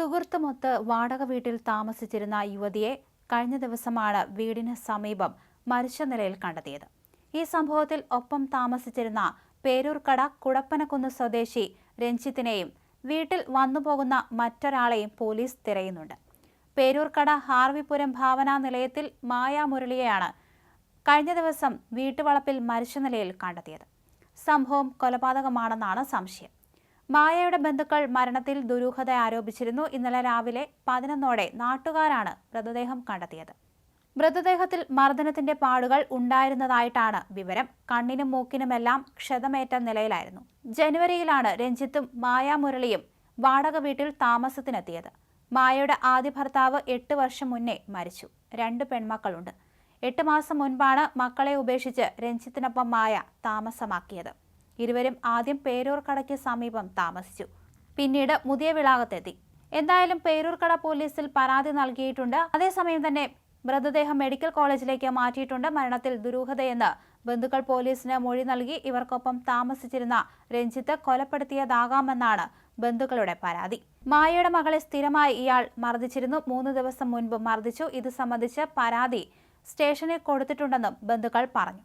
സുഹൃത്തുമൊത്ത് വാടക വീട്ടിൽ താമസിച്ചിരുന്ന യുവതിയെ കഴിഞ്ഞ ദിവസമാണ് വീടിന് സമീപം മരിച്ച നിലയിൽ കണ്ടെത്തിയത്. ഈ സംഭവത്തിൽ ഒപ്പം താമസിച്ചിരുന്ന പേരൂർക്കട കുടപ്പനക്കുന്ന് സ്വദേശി രഞ്ജിത്തിനെയും വീട്ടിൽ വന്നുപോകുന്ന മറ്റൊരാളെയും പോലീസ് തിരയുന്നുണ്ട്. പേരൂർക്കട ഹാർവിപുരം ഭാവനാ നിലയത്തിൽ മായ മുരളിയെയാണ് കഴിഞ്ഞ ദിവസം വീട്ടുവളപ്പിൽ മരിച്ച നിലയിൽ കണ്ടെത്തിയത്. സംഭവം കൊലപാതകമാണെന്നാണ് സംശയം. മായയുടെ ബന്ധുക്കൾ മരണത്തിൽ ദുരൂഹത ആരോപിച്ചിരുന്നു. ഇന്നലെ രാവിലെ പതിനൊന്നോടെ നാട്ടുകാരാണ് മൃതദേഹം കണ്ടെത്തിയത്. മൃതദേഹത്തിൽ മർദ്ദനത്തിന്റെ പാടുകൾ ഉണ്ടായിരുന്നതായിട്ടാണ് വിവരം. കണ്ണിനും മൂക്കിനുമെല്ലാം ക്ഷതമേറ്റ നിലയിലായിരുന്നു. ജനുവരിയിലാണ് രഞ്ജിത്തും മായ മുരളിയും വാടക വീട്ടിൽ താമസത്തിനെത്തിയത്. മായയുടെ ആദ്യ ഭർത്താവ് എട്ട് വർഷം മുന്നേ മരിച്ചു. രണ്ട് പെൺമക്കളുണ്ട്. എട്ട് മാസം മുൻപാണ് മക്കളെ ഉപേക്ഷിച്ച് രഞ്ജിത്തിനൊപ്പം മായ താമസമാക്കിയത്. ഇരുവരും ആദ്യം പേരൂർക്കടയ്ക്ക് സമീപം താമസിച്ചു. പിന്നീട് മുതിയ വിളാകത്തെത്തി. എന്തായാലും പേരൂർക്കട പോലീസിൽ പരാതി നൽകിയിട്ടുണ്ട്. അതേസമയം തന്നെ മൃതദേഹം മെഡിക്കൽ കോളേജിലേക്ക് മാറ്റിയിട്ടുണ്ട് മരണത്തിൽ ദുരൂഹതയെന്ന് ബന്ധുക്കൾ പോലീസിന് മൊഴി നൽകി ഇവർക്കൊപ്പം താമസിച്ചിരുന്ന രഞ്ജിത്ത് കൊലപ്പെടുത്തിയതാകാമെന്നാണ് ബന്ധുക്കളുടെ പരാതി. മായയുടെ മകളെ സ്ഥിരമായി ഇയാൾ മർദ്ദിച്ചിരുന്നു. മൂന്ന് ദിവസം മുൻപ് മർദ്ദിച്ചു. ഇത് സംബന്ധിച്ച് പരാതി സ്റ്റേഷനിൽ കൊടുത്തിട്ടുണ്ടെന്നും ബന്ധുക്കൾ പറഞ്ഞു.